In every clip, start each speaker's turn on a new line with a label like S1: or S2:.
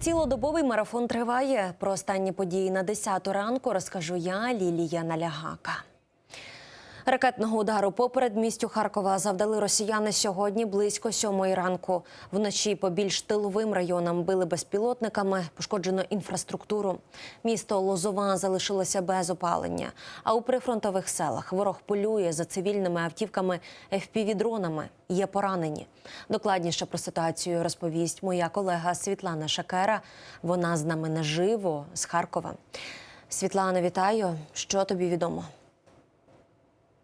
S1: Цілодобовий марафон триває. Про останні події на 10 ранку розкажу я, Лілія Налягака. Ракетного удару по передмістю Харкова завдали росіяни сьогодні близько сьомої ранку. Вночі по більш тиловим районам били безпілотниками, пошкоджено інфраструктуру. Місто Лозова залишилося без опалення. А у прифронтових селах ворог полює за цивільними автівками FPV-дронами. Є поранені. Докладніше про ситуацію розповість моя колега Світлана Шакера. Вона з нами наживо з Харкова. Світлана, вітаю. Що тобі відомо?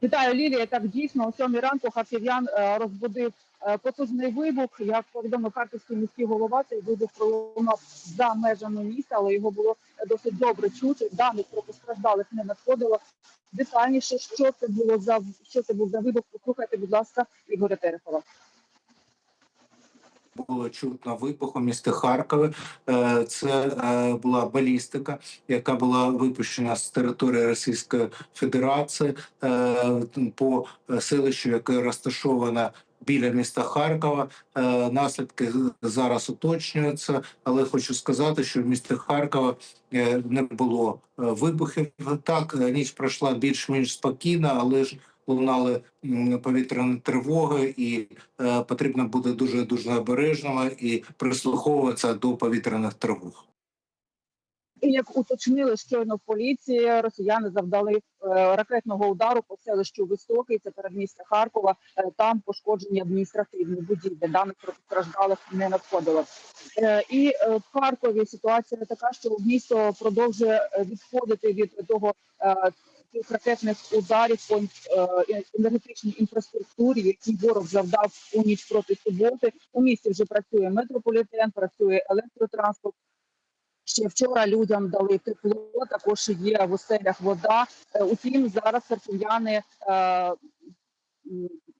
S2: Вітаю, Лілія. Так дійсно о сьомій ранку харків'ян е, розбудив е, потужний вибух. Як повідомив харківський міський голова, цей вибух пролунав за межами міста, але його було досить добре чути. Даних про постраждалих не надходило. Детальніше, що це було за що це був за вибух, послухайте, будь ласка, Ігоря Терехова.
S3: Було чутно вибух у місті Харкові. Е, Це е, була балістика, яка була випущена з території Російської Федерації е, по селищу, яке розташоване біля міста Харкова. Наслідки зараз уточнюються, але хочу сказати, що в місті Харкова не було вибухів. Так ніч пройшла більш-менш спокійно, але ж лунали повітряні тривоги, і е, потрібно бути дуже дуже обережними і прислуховуватися до повітряних тривог.
S2: І як уточнили щойно поліції, росіяни завдали е, ракетного удару по селищу Високий, це передмістя Харкова. Е, там пошкоджені адміністративні будівлі. Даних про постраждалих не надходило. І в Харкові ситуація така, що місто продовжує відходити від того. Е, ракетних ударів по е, енергетичній інфраструктурі, які ворог завдав у ніч проти суботи. У місті вже працює метрополітен, працює електротранспорт. Ще вчора людям дали тепло, також є в оселях вода. Е, Утім, зараз харків'яни е,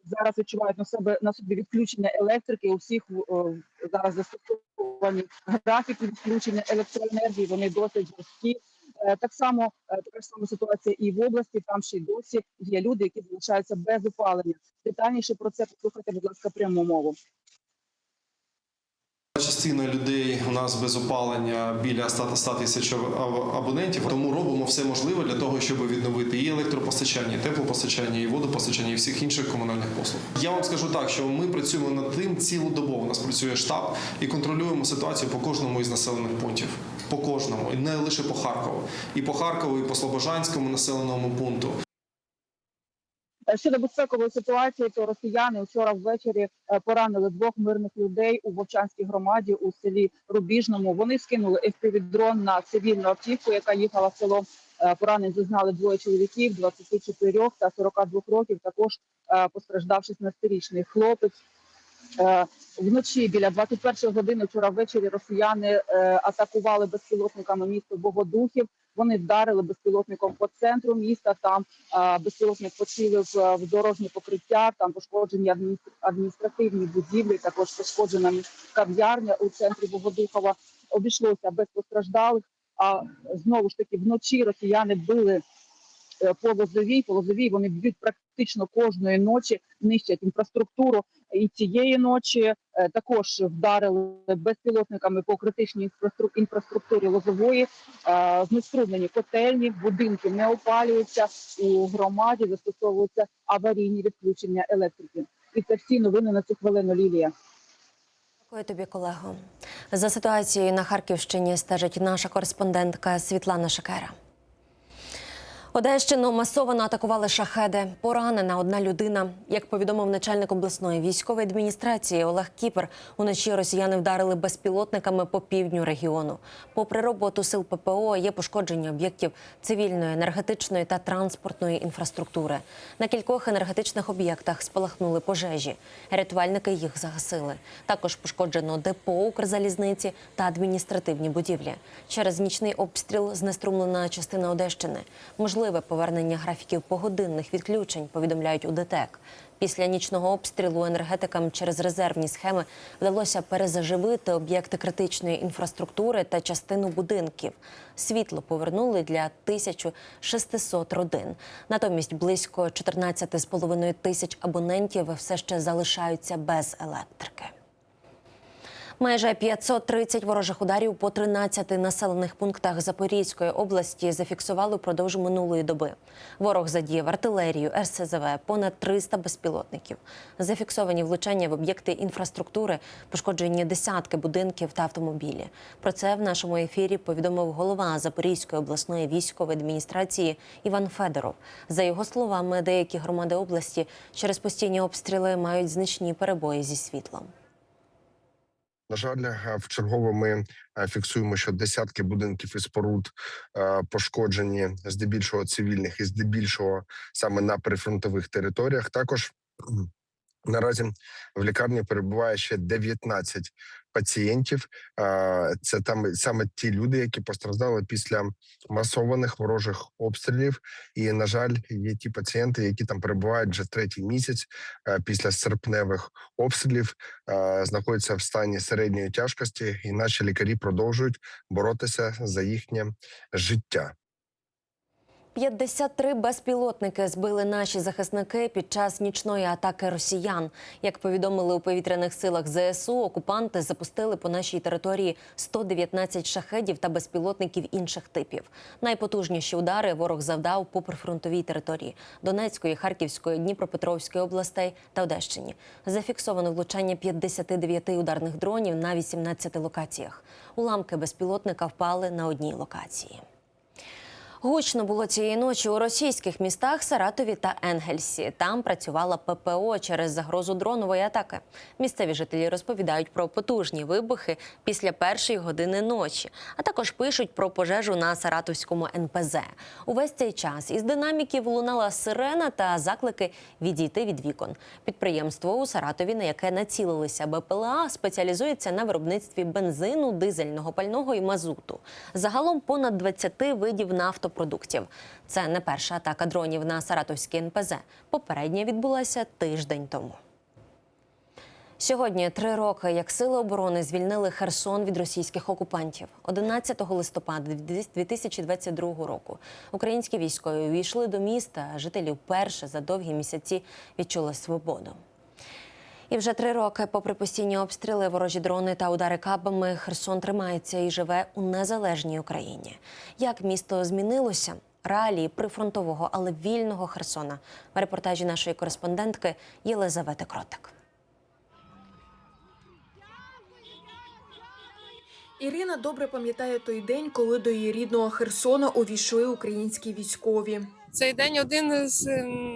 S2: зараз відчувають на себе на собі відключення електрики. У всіх е, зараз застосовані графіки відключення електроенергії. Вони досить жорсткі. Е, Так само е, така ж сама ситуація і в області. Там ще й досі є люди, які залишаються без опалення. Детальніше про це послухайте, будь ласка, пряму мову.
S4: Частина людей у нас без опалення біля 100 100 тисяч абонентів. Тому робимо все можливе для того, щоб відновити і електропостачання, і теплопостачання, і водопостачання, і всіх інших комунальних послуг. Я вам скажу так, що ми працюємо над тим цілодобово. У нас працює штаб і контролюємо ситуацію по кожному із населених пунктів. По кожному, і не лише по Харкову, і по Харкову, і по Слобожанському населеному пункту.
S2: Щодо безпекової ситуації, то росіяни вчора ввечері е, поранили двох мирних людей у Вовчанській громаді у селі Рубіжному. Вони скинули FPV-дрон на цивільну автівку, яка їхала в село. Е, Поранень зазнали двоє чоловіків 24 та 42 років. Також е, постраждав 16-річний хлопець. Вночі біля 21 години вчора ввечері росіяни атакували безпілотниками місто Богодухів. Вони вдарили безпілотником по центру міста. Там безпілотник поцілив е, в дорожнє покриття. Там пошкоджені адміністр- адміністративні будівлі. Також пошкоджена кав'ярня у центрі Богодухова. Обійшлося без постраждалих. А знову ж таки вночі росіяни били по лозовій. По лозовій вони б'ють практично кожної ночі, нищать інфраструктуру. І цієї ночі е, також вдарили безпілотниками по критичній інфрастру- інфраструктурі лозової. Е, Знеструмлені котельні, будинки не опалюються. У громаді застосовуються аварійні відключення електрики. І це всі новини на цю хвилину. Лілія.
S1: Дякую тобі, колего. За ситуацією на Харківщині стежить наша кореспондентка Світлана Шакера. Одещину масово атакували шахеди. Поранена одна людина. Як повідомив начальник обласної військової адміністрації Олег Кіпер, уночі росіяни вдарили безпілотниками по півдню регіону. Попри роботу сил ППО, є пошкодження об'єктів цивільної, енергетичної та транспортної інфраструктури. На кількох енергетичних об'єктах спалахнули пожежі. Рятувальники їх загасили. Також пошкоджено депо Укрзалізниці та адміністративні будівлі. Через нічний обстріл знеструмлена частина Одещини. Можливе повернення графіків погодинних відключень, повідомляють у ДТЕК. Після нічного обстрілу енергетикам через резервні схеми вдалося перезаживити об'єкти критичної інфраструктури та частину будинків. Світло повернули для 1600 родин. Натомість близько 14,5 тисяч абонентів все ще залишаються без електрики. Майже 530 ворожих ударів по 13 населених пунктах Запорізької області зафіксували впродовж минулої доби. Ворог задіяв артилерію, РСЗВ, понад 300 безпілотників. Зафіксовані влучання в об'єкти інфраструктури, пошкоджені десятки будинків та автомобілі. Про це в нашому ефірі повідомив голова Запорізької обласної військової адміністрації Іван Федоров. За його словами, деякі громади області через постійні обстріли мають значні перебої зі світлом.
S5: На жаль, е, в чергове ми е, фіксуємо, що десятки будинків і споруд е, пошкоджені здебільшого цивільних і здебільшого саме на прифронтових територіях. Також наразі в лікарні перебуває ще 19 пацієнтів. Це там саме ті люди, які постраждали після масованих ворожих обстрілів. І на жаль, є ті пацієнти, які там перебувають вже третій місяць після серпневих обстрілів знаходяться в стані середньої тяжкості, і наші лікарі продовжують боротися за їхнє життя.
S1: 53 безпілотники збили наші захисники під час нічної атаки росіян. Як повідомили у повітряних силах ЗСУ, окупанти запустили по нашій території 119 шахедів та безпілотників інших типів. Найпотужніші удари ворог завдав по прифронтовій території Донецької, Харківської, Дніпропетровської областей та Одещині. Зафіксовано влучання 59 ударних дронів на 18 локаціях. Уламки безпілотника впали на одній локації. Гучно було цієї ночі у російських містах Саратові та Енгельсі. Там працювала ППО через загрозу дронової атаки. Місцеві жителі розповідають про потужні вибухи після першої години ночі, а також пишуть про пожежу на Саратовському НПЗ. Увесь цей час із динаміків лунала сирена та заклики відійти від вікон. Підприємство у Саратові, на яке націлилися БПЛА, спеціалізується на виробництві бензину, дизельного пального і мазуту. Загалом понад 20 видів нафтопродуктів. Це не перша атака дронів на Саратовський НПЗ. Попередня відбулася тиждень тому. Сьогодні три роки, як сили оборони звільнили Херсон від російських окупантів. 11 листопада 2022 року українські військові увійшли до міста. а Жителі вперше за довгі місяці відчули свободу. І вже три роки, попри постійні обстріли, ворожі дрони та удари кабами, Херсон тримається і живе у незалежній Україні. Як місто змінилося? Реалії прифронтового, але вільного Херсона в репортажі нашої кореспондентки Єлизавети Кротик.
S6: Ірина добре пам'ятає той день, коли до її рідного Херсона увійшли українські військові.
S7: Цей день один з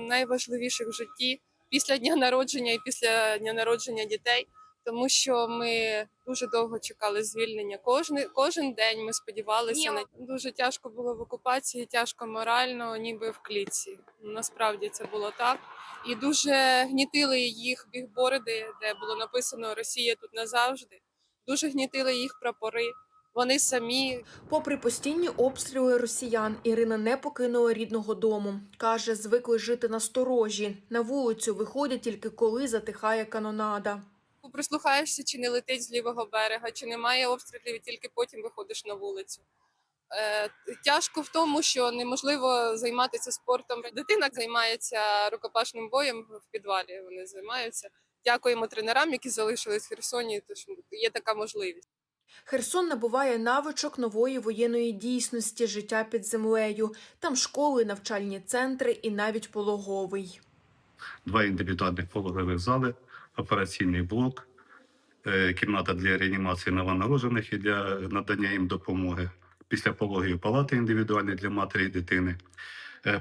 S7: найважливіших в житті після дня народження і після дня народження дітей, тому що ми дуже довго чекали звільнення. Кожен, кожен день ми сподівалися на дуже тяжко було в окупації, тяжко морально, ніби в клітці. Насправді це було так. І дуже гнітили їх бігборди, де було написано Росія тут назавжди. Дуже гнітили їх прапори. Вони самі
S6: Попри постійні обстріли росіян, Ірина не покинула рідного дому. Каже, звикли жити на сторожі. На вулицю виходять тільки коли затихає канонада.
S7: прислухаєшся, чи не летить з лівого берега, чи немає обстрілів, і тільки потім виходиш на вулицю. Е, тяжко в тому, що неможливо займатися спортом. Дитина займається рукопашним боєм в підвалі. Вони займаються. Дякуємо тренерам, які залишились в Херсоні. Тож є така можливість.
S6: Херсон набуває навичок нової воєнної дійсності життя під землею. Там школи, навчальні центри і навіть пологовий.
S8: два індивідуальних пологових зали, операційний блок, е, кімната для реанімації новонароджених і для надання їм допомоги. Після пологів палати індивідуальні для матері і дитини,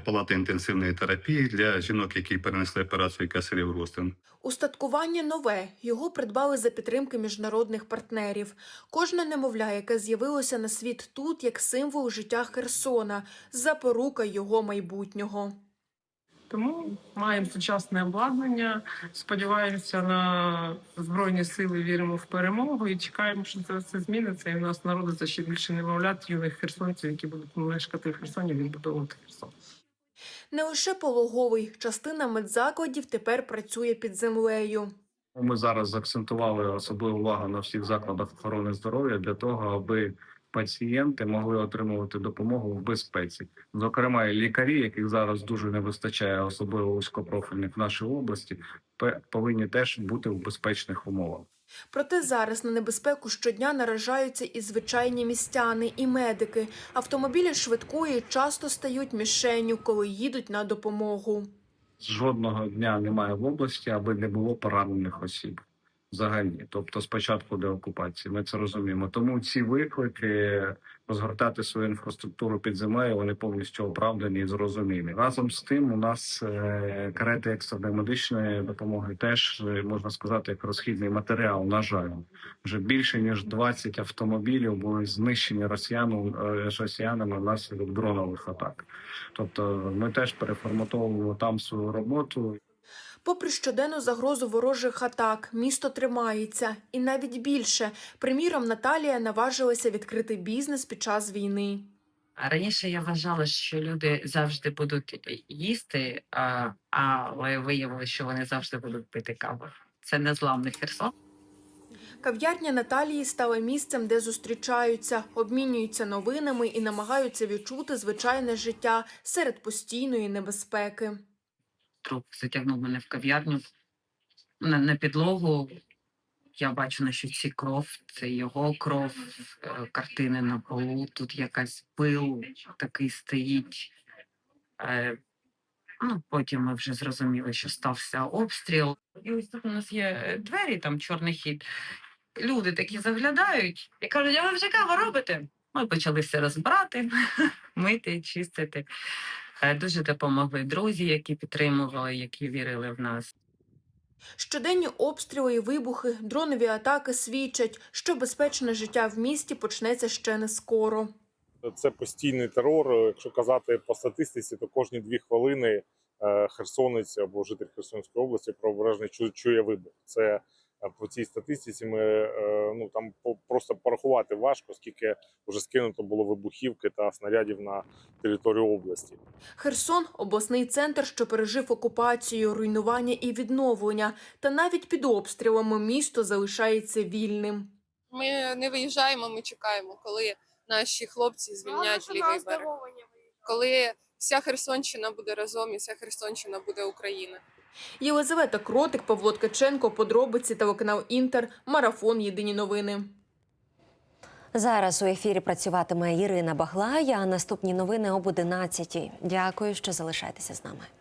S8: палати інтенсивної терапії для жінок, які перенесли операцію кесарів розтин.
S6: Устаткування нове. Його придбали за підтримки міжнародних партнерів. Кожна немовля, яке з'явилося на світ тут, як символ життя Херсона, запорука його майбутнього.
S9: Тому маємо сучасне обладнання. Сподіваємося на збройні сили, віримо в перемогу і чекаємо, що це все зміниться. І у нас народиться ще більше немовлят юних херсонців, які будуть мешкати в Херсоні, відбудовувати Херсон.
S6: Не лише пологовий, частина медзакладів тепер працює під землею.
S8: Ми зараз акцентували особливу увагу на всіх закладах охорони здоров'я для того, аби пацієнти могли отримувати допомогу в безпеці. Зокрема, лікарі, яких зараз дуже не вистачає, особливо вузькопрофільних в нашій області, повинні теж бути в безпечних умовах.
S6: Проте зараз на небезпеку щодня наражаються і звичайні містяни, і медики. Автомобілі швидкої часто стають мішенню, коли їдуть на допомогу.
S10: жодного дня немає в області, аби не було поранених осіб. Взагалі, тобто спочатку деокупації, ми це розуміємо. Тому ці виклики розгортати свою інфраструктуру під землею вони повністю оправдані і зрозумілі. Разом з тим, у нас е, карети екстреної медичної допомоги теж е, можна сказати як розхідний матеріал. На жаль, вже більше ніж 20 автомобілів були знищені росіянами, е, росіянами внаслідок дронових атак. Тобто, ми теж переформатовуємо там свою роботу.
S6: Попри щоденну загрозу ворожих атак, місто тримається. І навіть більше. Приміром, Наталія наважилася відкрити бізнес під час війни.
S11: Раніше я вважала, що люди завжди будуть їсти, але виявилося, що вони завжди будуть пити каву. Це незламний Херсон.
S6: Кав'ярня Наталії стала місцем, де зустрічаються, обмінюються новинами і намагаються відчути звичайне життя серед постійної небезпеки.
S11: Друг затягнув мене в кав'ярню на, на підлогу. Я бачу на щоці кров, це його кров, е, картини на полу. Тут якась пил такий стоїть. Е, Ну, потім ми вже зрозуміли, що стався обстріл. І ось тут у нас є е, двері, там чорний хід. Люди такі заглядають і кажуть, а ви вже каву робите? Ми почали все розбирати, мити, чистити. Е, Дуже допомогли друзі, які підтримували, які вірили в нас.
S6: Щоденні обстріли і вибухи, дронові атаки свідчать, що безпечне життя в місті почнеться ще не скоро.
S12: Це постійний терор. Якщо казати по статистиці, то кожні дві хвилини е, херсонець або житель Херсонської області правобережний чу- чує вибух. Це по цій статистиці ми е, ну там просто порахувати важко, скільки вже скинуто було вибухівки та снарядів на територію області.
S6: Херсон обласний центр, що пережив окупацію, руйнування і відновлення. Та навіть під обстрілами місто залишається вільним.
S7: Ми не виїжджаємо, ми чекаємо, коли наші хлопці звільнять лівий берег. Коли вся Херсонщина буде разом і вся Херсонщина буде Україна.
S6: Єлизавета Кротик, Павло Ткаченко, подробиці, телеканал Інтер, марафон. Єдині новини.
S1: Зараз у ефірі працюватиме Ірина Баглая. Наступні новини об 11. Дякую, що залишаєтеся з нами.